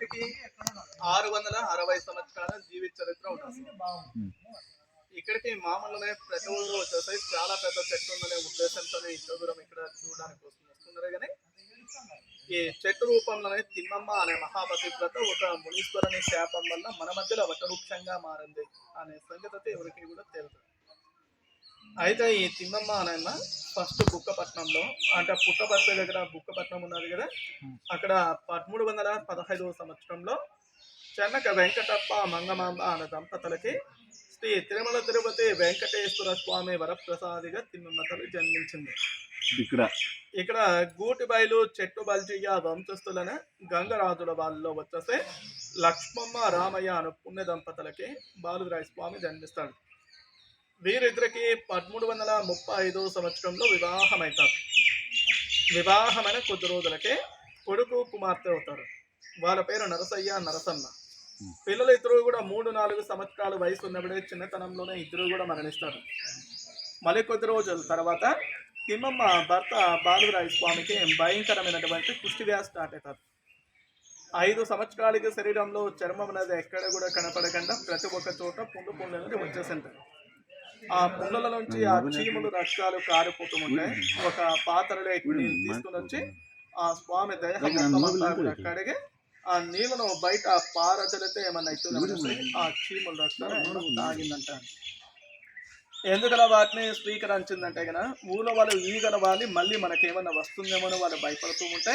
వ్యక్తికి ఆరు వందల అరవై సంవత్సరాల జీవిత చరిత్ర ఉంటుంది. ఇక్కడికి మామూలుగా ప్రతి ఊరు వచ్చేసి చాలా పెద్ద చెట్టు ఉందనే ఉద్దేశంతో ఇంత దూరం ఇక్కడ చూడడానికి వస్తుంది. వస్తున్నారు కానీ ఈ చెట్టు రూపంలోనే తిమ్మమ్మ అనే మహాపతివ్రత ఒక మునీశ్వరుని శాపం వల్ల మన మధ్యలో వటవృక్షంగా మారింది అనే సంగతి ఎవరికి కూడా తెలుసు అయితే ఈ తిమ్మమ్మ అనే ఫస్ట్ బుక్కపట్నంలో అంటే పుట్టపర్తి దగ్గర బుక్కపట్నం ఉన్నది కదా అక్కడ పదమూడు వందల పదహైదవ సంవత్సరంలో చెన్నక వెంకటప్ప మంగమాంబ అనే దంపతులకి శ్రీ తిరుమల తిరుపతి వెంకటేశ్వర స్వామి వరప్రసాదిగా తల్లి జన్మించింది. ఇక్కడ. ఇక్కడ గూటి బయలు చెట్టు బల్జయ్య వంశస్థులన గంగరాజుల వాళ్ళలో వచ్చేసి లక్ష్మమ్మ రామయ్య అను పుణ్య దంపతులకి బాలురాయ స్వామి జన్మిస్తాడు. వీరిద్దరికి పదమూడు వందల ముప్పై ఐదో సంవత్సరంలో వివాహమవుతారు వివాహమైన కొద్ది రోజులకే కొడుకు కుమార్తె అవుతారు. వాళ్ళ పేరు నరసయ్య నరసన్న. పిల్లలు ఇద్దరు కూడా మూడు నాలుగు సంవత్సరాల వయసు ఉన్నప్పుడే చిన్నతనంలోనే ఇద్దరు కూడా మరణిస్తారు. మళ్ళీ కొద్ది రోజుల తర్వాత తిమ్మమ్మ భర్త బాలురాయ స్వామికి భయంకరమైనటువంటి కుష్టి వ్యాధి స్టార్ట్ అవుతారు. ఐదు సంవత్సరాలకి శరీరంలో చర్మం అనేది ఎక్కడ కూడా కనపడకుండా ప్రతి ఒక్క చోట పుండు పుండు అనేది వచ్చేసింటారు ఆ పుండుల నుంచి ఆ చీములు రక్తాలు కారిపోతూ ఉంటాయి. ఒక పాత్రలో నీళ్ళు తీసుకుని వచ్చి ఆ స్వామి కూడా కడిగి ఆ నీళ్ళను బయట పారచలితే ఏమన్నా అవుతుందని ఆ చీములు రక్తాలు తాగిందంట. ఎందుకలా వాటిని స్వీకరించిందంటే గన ఊళ్ళో వాళ్ళు ఈగల వాలి మళ్ళీ మనకేమన్నా వస్తుందేమో వాళ్ళు భయపడుతూ ఉంటే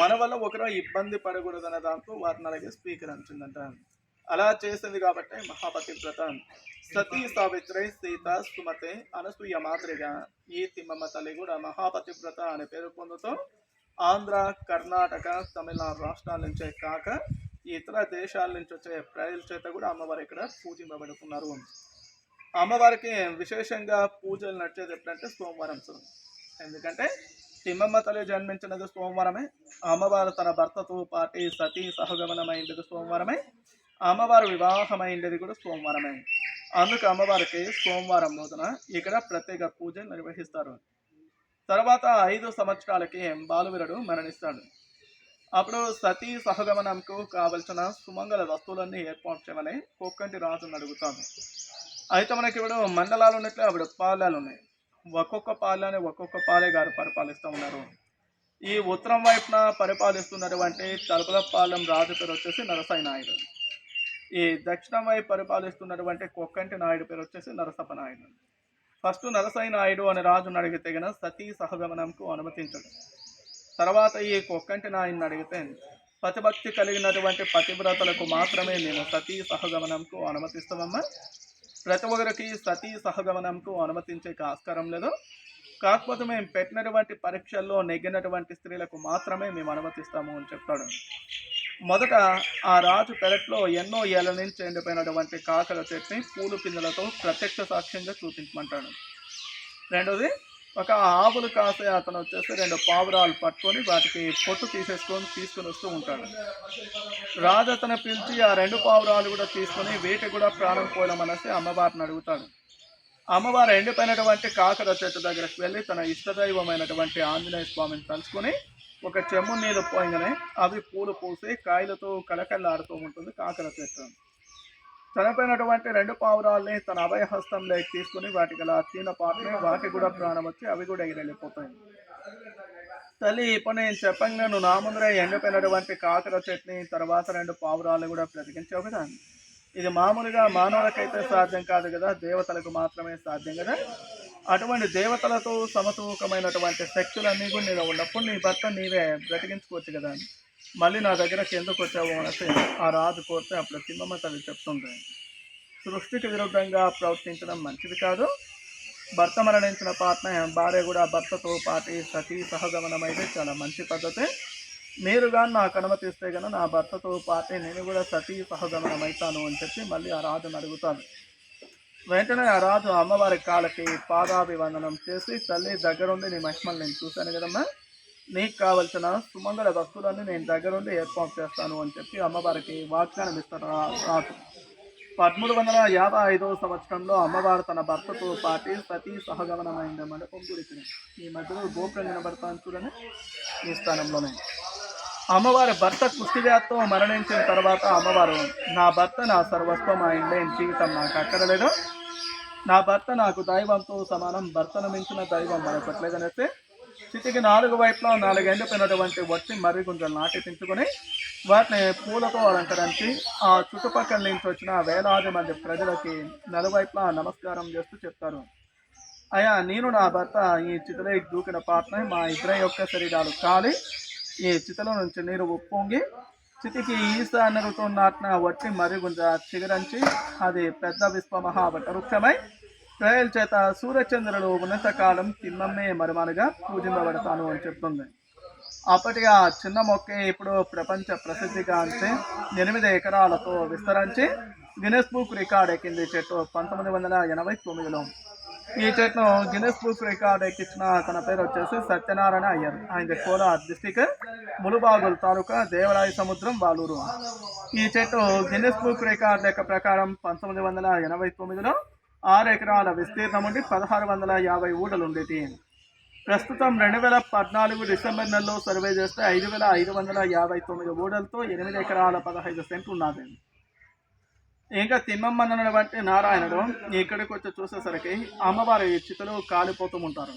మన వల్ల ఒకరు ఇబ్బంది పడకూడదనే దాంతో వాటిని అలాగే స్వీకరించిందంట. అలా చేసింది కాబట్టి మహాపతి వ్రత. సతీ సావిత్రి సీత సుమతి అనసూయ మాదిరిగా ఈ తిమ్మమ్మ తల్లి కూడా మహాపతి వ్రత అనే పేరు పొందుతూ ఆంధ్ర కర్ణాటక తమిళనాడు రాష్ట్రాల నుంచే కాక ఇతర దేశాల నుంచి వచ్చే ప్రజల చేత కూడా అమ్మవారు ఇక్కడ పూజింపబడుతున్నారు. అమ్మవారికి విశేషంగా పూజలు నడిచేది ఎప్పుడంటే సోమవారం సార్. ఎందుకంటే తిమ్మమ్మ తల్లి జన్మించినది సోమవారమే. అమ్మవారు తన భర్తతో పాటి సతీ సహగమనమైనది సోమవారమే. అమ్మవారు వివాహమైనది కూడా సోమవారమే. అందుకు అమ్మవారికి సోమవారం రోజున ఇక్కడ ప్రత్యేక పూజలు నిర్వహిస్తారు. తర్వాత ఐదు సంవత్సరాలకి బాలువీరుడు మరణిస్తాడు. అప్పుడు సతీ సహగమనంకు కావలసిన సుమంగళ వస్తువులన్నీ ఏర్పాటు చేయమని కొక్కంటి రాజును అడుగుతాను అయితే మనకి ఇప్పుడు మండలాలు ఉన్నట్లే అప్పుడు పాలాలు ఉన్నాయి. ఒక్కొక్క పాలని ఒక్కొక్క పాలే గారు పరిపాలిస్తూ ఉన్నారు. ఈ ఉత్తరం వైపున పరిపాలిస్తున్నటువంటి తలపలపాలెం రాజు పేరు వచ్చేసి నరసాయి నాయుడు. ఈ దక్షిణం వైపు పరిపాలిస్తున్నటువంటి కొక్కంటి నాయుడు పేరు వచ్చేసి నరసప్ప నాయుడు. ఫస్ట్ నరసయ్య నాయుడు అనే రాజును అడిగితే గన సతీ సహగమనంకు అనుమతించడు. తర్వాత ఈ కొక్కంటి నాయుడిని అడిగితే పతిభక్తి కలిగినటువంటి పతివ్రతలకు మాత్రమే మేము సతీ సహగమనంకు అనుమతిస్తామమ్మా ప్రతి ఒక్కరికి సతీ సహగమనంకు అనుమతించే ఆస్కారం లేదు. కాకపోతే మేము పెట్టినటువంటి పరీక్షల్లో నెగ్గినటువంటి స్త్రీలకు మాత్రమే మేము అనుమతిస్తాము అని చెప్తాడు. మొదట ఆ రాజు పెరట్లో ఎన్నో ఏళ్ళ నుంచి ఎండిపోయినటువంటి కాకల చెట్టుని పూలు పిందెలతో ప్రత్యక్ష సాక్ష్యంగా చూపించమంటాడు. రెండోది ఒక ఆవులు కాసే అతను వచ్చేసి రెండు పావురాలు పట్టుకొని వాటికి పొట్టు తీసేసుకొని తీసుకొని వస్తూ ఉంటాడు. రాజు అతను పిలిచి ఆ రెండు పావురాలు కూడా తీసుకొని వీటికి కూడా ప్రాణం అనేసి అమ్మవారిని అడుగుతాడు. అమ్మవారు ఎండిపోయినటువంటి కాకర చెట్టు దగ్గరకు వెళ్ళి తన ఇష్టదైవమైనటువంటి ఆంజనేయ స్వామిని తలుచుకొని ఒక చెమ్ము నీళ్ళు పోయగానే అవి పూలు పూసి కాయలతో కలకల్లాడుతూ ఉంటుంది కాకర చెట్టు చనిపోయినటువంటి రెండు పావురాల్ని తన అభయహస్తంలోకి తీసుకుని వాటికి అలా తిన్న పాపని వాటికి కూడా ప్రాణం వచ్చి అవి కూడా ఎగిరెళ్ళిపోతాయి. తల్లి ఇప్పుడు నేను చెప్పంగా నువ్వు నా ముందరే ఎండిపోయినటువంటి కాకర చెట్ని తర్వాత రెండు పావురాలు కూడా బ్రతికించావు కదా. ఇది మామూలుగా మానవులకైతే సాధ్యం కాదు కదా దేవతలకు మాత్రమే సాధ్యం కదా. అటువంటి దేవతలతో సమతూకమైనటువంటి శక్తులన్నీ కూడా నేను ఉన్నప్పుడు నీ భర్త నీవే బ్రతికించుకోవచ్చు కదా. మళ్ళీ నా దగ్గరకి ఎందుకు వచ్చావు అనేసి ఆ రాజు కోరితే అప్పుడు సింహమ్మ తల్లి చెప్తుంది. సృష్టికి విరుద్ధంగా ప్రవర్తించడం మంచిది కాదు. భర్త మరణించిన పాత్ర భార్య కూడా భర్తతో పాటి సతీ సహగమనం అయితే చాలా మంచి పద్ధతి. మీరు కానీ నాకు అనుమతిస్తే కనుక నా భర్తతో పాటే నేను కూడా సతీ సహగమనం అవుతాను అని చెప్పి మళ్ళీ ఆ రాజును అడుగుతాను వెంటనే ఆ రాజు అమ్మవారి కాళ్ళకి పాదాభివందనం చేసి తల్లి దగ్గరుండి నీ మహిమలు నేను చూశాను కదమ్మా. నీకు కావలసిన సుమంగళ వస్తువులన్నీ నేను దగ్గరుండి ఏర్పాటు చేస్తాను అని చెప్పి అమ్మవారికి వాగ్దానం ఇస్తారు రా- రాజు. పదమూడు వందల యాభై ఐదవ సంవత్సరంలో అమ్మవారు తన భర్తతో పాటి సతీ సహగమనమైన మండపం గురించి ఈ మధ్యలో గోపురం కనబడతాను చూడని ఈ స్థానంలోనే. అమ్మవారి భర్త కుష్టివ్యాధితో మరణించిన తర్వాత అమ్మవారు నా భర్త నా సర్వస్వం అయిందే జీవితం నాకు అక్కరలేదు. నా భర్త నాకు దైవంతో సమానం భర్తను మించిన దైవం మరొకట్లేదనేసి చితికి నాలుగు వైపులా నాలుగు ఎండిపోయినటువంటి వచ్చి మర్రి గుంజలు నాటి తించుకొని వాటిని పూలతో అలంకరించి ఆ చుట్టుపక్కల నుంచి వచ్చిన వేలాది మంది ప్రజలకి నలువైపులా నమస్కారం చేస్తూ చెప్తారు. అయ్యా నేను నా భర్త ఈ చితిలో దూకిన పాత్ర మా ఇద్దరి యొక్క శరీరాలు కాలి ఈ చితిలో నుంచి నీరు ఉప్పొంగి చితికి ఈశాన్యతో నాటిన వట్టి మర్రి చిగురంచి అది పెద్ద విశ్వ మహావట వృక్షమై ప్రయల్ చేత సూర్యచంద్రులు ఉన్నంతకాలం తిమ్మమ్మే మరుమనుగా పూజింపబడతాను అని చెప్తుంది. అప్పటిగా చిన్న మొక్కే ఇప్పుడు ప్రపంచ ప్రసిద్ధిగాంచి ఎనిమిది ఎకరాలతో విస్తరించి గినెస్ బుక్ రికార్డ్ ఎక్కింది చెట్టు పంతొమ్మిది వందల ఎనభై తొమ్మిదిలో. ఈ చెట్టును గిన్నెస్ బుక్ రికార్డ్ ఎక్కించిన తన పేరు వచ్చేసి సత్యనారాయణ అయ్యర్. ఆయన కోలార్ డిస్టిక్ ములుబాగుల్ తాలూకా దేవరాయ సముద్రం వాలూరు ఈ చెట్టు గిన్నెస్ బుక్ రికార్డ్ లెక్క ప్రకారం పంతొమ్మిది వందల ఎనభై తొమ్మిదిలో ఆరు ఎకరాల విస్తీర్ణం ఉండి పదహారు వందల యాభై ఊడలు ఉండేది ప్రస్తుతం రెండు వేల పద్నాలుగు డిసెంబర్ నెలలో సర్వే చేస్తే ఐదు వేల ఐదు వందల యాభై తొమ్మిది ఊడలతో ఎనిమిది ఎకరాల పదహైదు సెంట్లు ఉన్నది. ఇంకా తిమ్మమ్మన్నటువంటి నారాయణుడు ఇక్కడికి వచ్చి చూసేసరికి అమ్మవారి చితులు కాలిపోతూ ఉంటారు.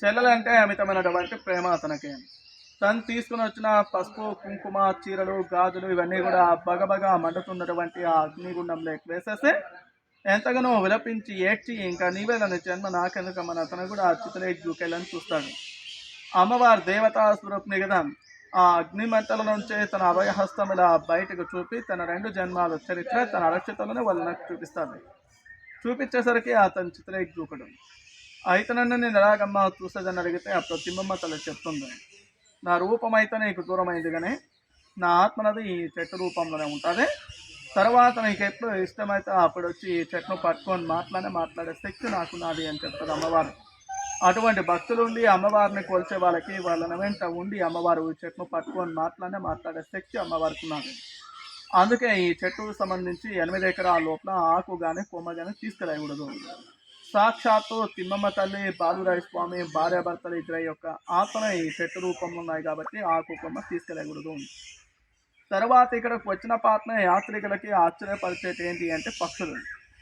చెల్లెలంటే అమితమైనటువంటి ప్రేమ అతనికి. తను తీసుకుని వచ్చిన పసుపు కుంకుమ చీరలు గాజులు ఇవన్నీ కూడా బగబగా మండుతున్నటువంటి ఆ అగ్నిగుండంలోకి వేసేసి ఎంతగానో విలపించి ఏడ్చి ఇంకా నీవేలని జన్మ నాకెందుకమ్మని అతను కూడా ఆ చితలే దూకెళ్ళని చూస్తాడు. అమ్మవారి దేవతా స్వరూపిణి కదా. ఆ అగ్ని నుంచి నుంచే తన అభయహస్తం ఇలా బయటకు చూపి తన రెండు జన్మాల చరిత్ర తన అరక్షతలను నాకు చూపిస్తాను చూపించేసరికి అతను చిత్రేకి దూకడు అయితే నన్ను నేను ఎలాగమ్మ చూసేదని అడిగితే ఆ ప్రతిబింబమ్మ తల చెప్తుంది. నా రూపం అయితే నీకు దూరమైంది కానీ నా ఆత్మనది ఈ చెట్టు రూపంలోనే ఉంటుంది. తర్వాత నీకు ఎప్పుడు ఇష్టమైతే అప్పుడు వచ్చి ఈ చెట్టును పట్టుకొని మాట్లాడే మాట్లాడే శక్తి నాకు నాది అని చెప్తారు అమ్మవారు. అటువంటి భక్తులు ఉండి అమ్మవారిని కోల్చే వాళ్ళకి వాళ్ళని వెంట ఉండి అమ్మవారు చెట్టును పట్టుకొని మాట్లాడే మాట్లాడే శక్తి అమ్మవారికి ఉన్నది. అందుకే ఈ చెట్టుకు సంబంధించి ఎనిమిది ఎకరాల లోపల ఆకు కానీ కొమ్మ కానీ తీసుకురాయకూడదు సాక్షాత్తు తిమ్మమ్మ తల్లి బాలురాయ స్వామి భార్యాభర్తలు ఇద్దరి యొక్క ఆత్మ ఈ చెట్టు రూపంలో ఉన్నాయి కాబట్టి ఆకు కొమ్మ తీసుకెళ్ళకూడదు తర్వాత ఇక్కడికి వచ్చిన పాత్ర యాత్రికులకి ఆశ్చర్యపరిచేటి ఏంటి అంటే పక్షులు.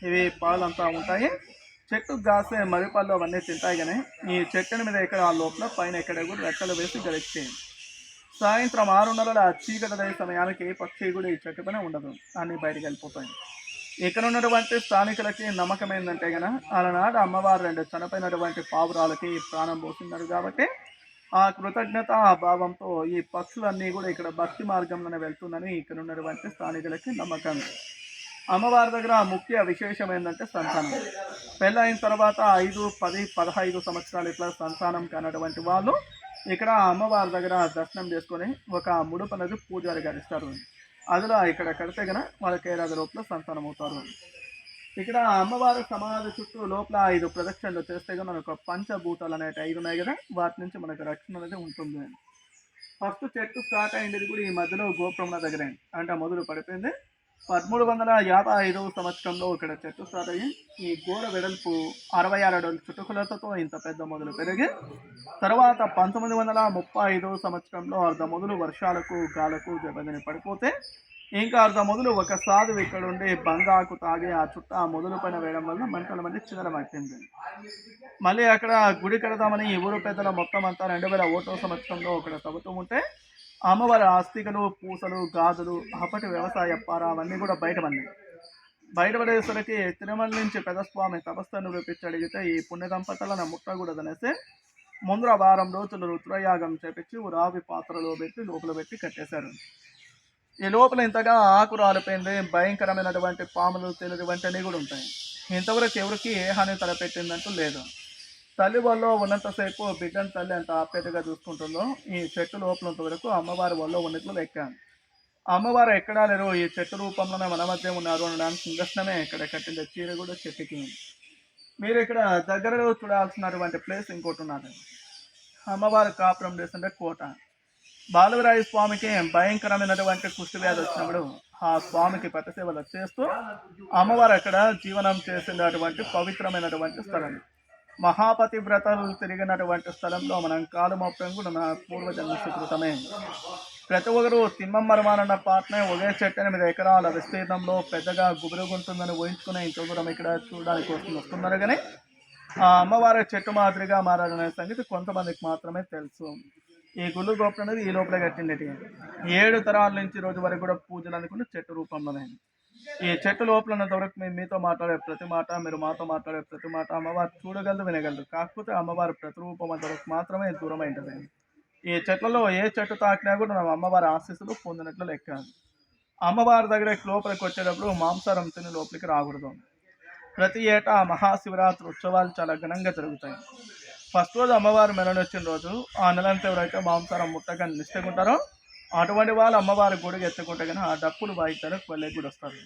ఇవి పాలంతా ఉంటాయి. చెట్టు కాసే మరిపళ్ళు అవన్నీ తింటాయి కానీ ఈ మీద ఎక్కడ ఆ లోపల పైన ఎక్కడ కూడా రెక్కలు వేసి గడిచేయండి సాయంత్రం ఆరున్నర చీకటి సమయానికి ఏ పక్షి కూడా ఈ చెట్టు పైన ఉండదు. అన్నీ బయటికి వెళ్ళిపోతాయి. ఇక్కడ ఉన్నటువంటి స్థానికులకి నమ్మకం ఏంటంటే గన అలనాడు అమ్మవారు రెండు చనిపోయినటువంటి పావురాలకి ప్రాణం పోతున్నారు కాబట్టి ఆ కృతజ్ఞత ఆ భావంతో ఈ పక్షులన్నీ కూడా ఇక్కడ భక్తి మార్గంలోనే వెళ్తుందని ఇక్కడ ఉన్నటువంటి స్థానికులకి నమ్మకం. అమ్మవారి దగ్గర ముఖ్య విశేషం ఏంటంటే సంతానం. పెళ్ళైన తర్వాత ఐదు పది పదహైదు సంవత్సరాలు ఇట్లా సంతానం కానటువంటి వాళ్ళు ఇక్కడ అమ్మవారి దగ్గర దర్శనం చేసుకొని ఒక ముడుపు అనేది పూజారి ఇస్తారు. అదిలో ఇక్కడ కడితే కనుక వాళ్ళకి ఏడాది లోపల సంతానం అవుతారు. ఇక్కడ అమ్మవారి సమాధి చుట్టూ లోపల ఐదు ప్రదక్షిణలు చేస్తే కనుక మనకు పంచభూతాలు అనేవి ఐదు ఉన్నాయి కదా వాటి నుంచి మనకు రక్షణ అనేది ఉంటుంది. ఫస్ట్ చెట్టు స్టార్ట్ అయింది కూడా ఈ మధ్యలో గోపురం దగ్గర. అంటే మొదలు పడిపోయింది. పదమూడు వందల యాభై ఐదవ సంవత్సరంలో ఇక్కడ చెట్టు స్టార్ట్ ఈ గోడ వెడల్పు అరవై ఆరు అడుగుల చుట్టుకులతో ఇంత పెద్ద మొదలు పెరిగి తర్వాత పంతొమ్మిది వందల ముప్పై ఐదవ సంవత్సరంలో అర్ధ మొదలు వర్షాలకు గాలకు దెబ్బతిని పడిపోతే ఇంకా అర్ధ మొదలు ఒక సాధువు ఇక్కడ ఉండి బంగాకు తాగి ఆ చుట్ట ఆ మొదలు పైన వేయడం వల్ల మంటల మంది చిదరమైపోయింది మళ్ళీ అక్కడ గుడి కడదామని ఎవరు పెద్దల మొత్తం అంతా రెండు వేల ఓటో సంవత్సరంలో అక్కడ తవ్వుతూ ఉంటే అమ్మవారి ఆస్తికలు పూసలు గాజులు అప్పటి వ్యవసాయ పార అవన్నీ కూడా బయటపడి బయటపడేసరికి తిరుమల నుంచి పెదస్వామి తపస్సును రూపించి అడిగితే ఈ పుణ్య దంపతులను ముట్టకూడదనేసి ముందర వారం రోజులు రుద్రయాగం చేపించి రావి పాత్రలో పెట్టి లోపల పెట్టి కట్టేశారు. ఈ లోపల ఇంతగా ఆకు రాలిపోయింది భయంకరమైనటువంటి పాములు తెలియటువంటివి కూడా ఉంటాయి. ఇంతవరకు ఎవరికి ఏ హాని తలపెట్టిందంటూ లేదు. తల్లి వల్ల ఉన్నంతసేపు బిడ్డను తల్లి ఎంత ఆప్యాయతగా చూసుకుంటుందో ఈ చెట్టు లోపలంత వరకు అమ్మవారి వల్ల ఉన్నట్లు లెక్క. అమ్మవారు ఎక్కడా లేరు ఈ చెట్టు రూపంలోనే మన మధ్య ఉన్నారు అనడానికి నిదర్శనమే ఇక్కడ కట్టిన చీర కూడా చెట్టుకి. మీరు ఇక్కడ దగ్గరలో చూడాల్సినటువంటి ప్లేస్ ఇంకోటి ఉన్నది. అమ్మవారు కాపురం ప్లేస్ అంటే కోట. బాలవరాయ స్వామికి భయంకరమైనటువంటి కుష్టి వ్యాధి వచ్చినప్పుడు ఆ స్వామికి పెద్దసేవలు చేస్తూ అమ్మవారు అక్కడ జీవనం చేసినటువంటి పవిత్రమైనటువంటి స్థలం. మహాపతి వ్రతాలు తిరిగినటువంటి స్థలంలో మనం కాలు కూడా నా పూర్వజన్మ సుకృతమే. ప్రతి ఒక్కరు తిమ్మమ్మరమానన్న పాటనే ఒకే చెట్టు ఎనిమిది ఎకరాల విస్తీర్ణంలో పెద్దగా గుబురుగుంటుందని ఊహించుకునే ఇంకొకరం దూరం ఇక్కడ చూడడానికి వస్తుంది. వస్తున్నారు కానీ ఆ అమ్మవారి చెట్టు మాదిరిగా మారాలనే సంగతి కొంతమందికి మాత్రమే తెలుసు. ఈ గుళ్ళు గోపురం అనేది ఈ లోపల కట్టిండేటి. ఏడు తరాల నుంచి రోజు వరకు కూడా పూజలు అనుకుంటే చెట్టు రూపంలోనే. ఈ చెట్టు లోపల ఉన్నంత వరకు మేము మీతో మాట్లాడే ప్రతి మాట మీరు మాతో మాట్లాడే ప్రతి మాట అమ్మవారు చూడగలదు వినగలదు కాకపోతే అమ్మవారి ప్రతిరూపం అంతవరకు మాత్రమే దూరం ఉంటుంది. ఈ చెట్లలో ఏ చెట్టు తాకినా కూడా మనం అమ్మవారి ఆశీస్సులు పొందినట్లు లెక్క. అమ్మవారి దగ్గర లోపలికి వచ్చేటప్పుడు మాంసారం తిని లోపలికి రాకూడదు. ప్రతి ఏటా మహాశివరాత్రి ఉత్సవాలు చాలా ఘనంగా జరుగుతాయి. ఫస్ట్ రోజు అమ్మవారు మెలని వచ్చిన రోజు ఆ నెలంతా ఎవరైతే మాంసారం ముట్టగా నిష్టకుంటారో అటువంటి వాళ్ళు అమ్మవారి గుడికి ఎత్తుకుంటే కానీ ఆ డప్పులు వాయిద్యాలకు కొల్లే గుడి వస్తారు.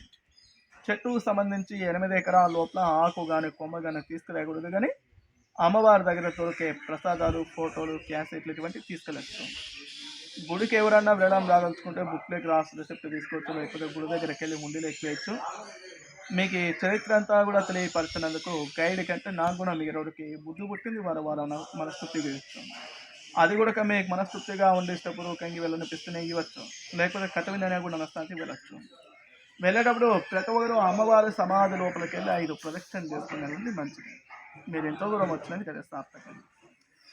చెట్టుకు సంబంధించి ఎనిమిది ఎకరాల లోపల ఆకు కానీ కొమ్మ కానీ తీసుకురాకూడదు కానీ అమ్మవారి దగ్గర దొరికే ప్రసాదాలు ఫోటోలు క్యాసెట్లు ఇటువంటివి తీసుకెళ్ళచ్చు. గుడికి ఎవరన్నా వెళ్ళడం రాదలుచుకుంటే బుక్లోకి రాసి రిసిప్ట్ తీసుకోవచ్చు లేకపోతే గుడి దగ్గరికి వెళ్ళి ఉండి ఎక్కివేయచ్చు. మీకు చరిత్ర అంతా కూడా తెలియపరిచినందుకు గైడ్ కంటే నాకు కూడా మీ రోడ్డుకి బుద్ధి పుట్టింది వారు వాళ్ళ మనస్తృప్తి ఇస్తాం అది కూడా మీకు మనస్ఫూర్తిగా ఉండేటప్పుడు కంగి వెళ్ళనిపిస్తూనే ఇవ్వచ్చు. లేకపోతే కథ విననే కూడా మనస్థానికి వెళ్ళచ్చు. వెళ్ళేటప్పుడు ప్రతి ఒక్కరు అమ్మవారి సమాధి లోపలికి వెళ్ళి ఐదు ప్రదక్షిణ చేసుకునేది మంచిది. మీరు ఎంతో దూరం వచ్చినది కదా సార్థకంగా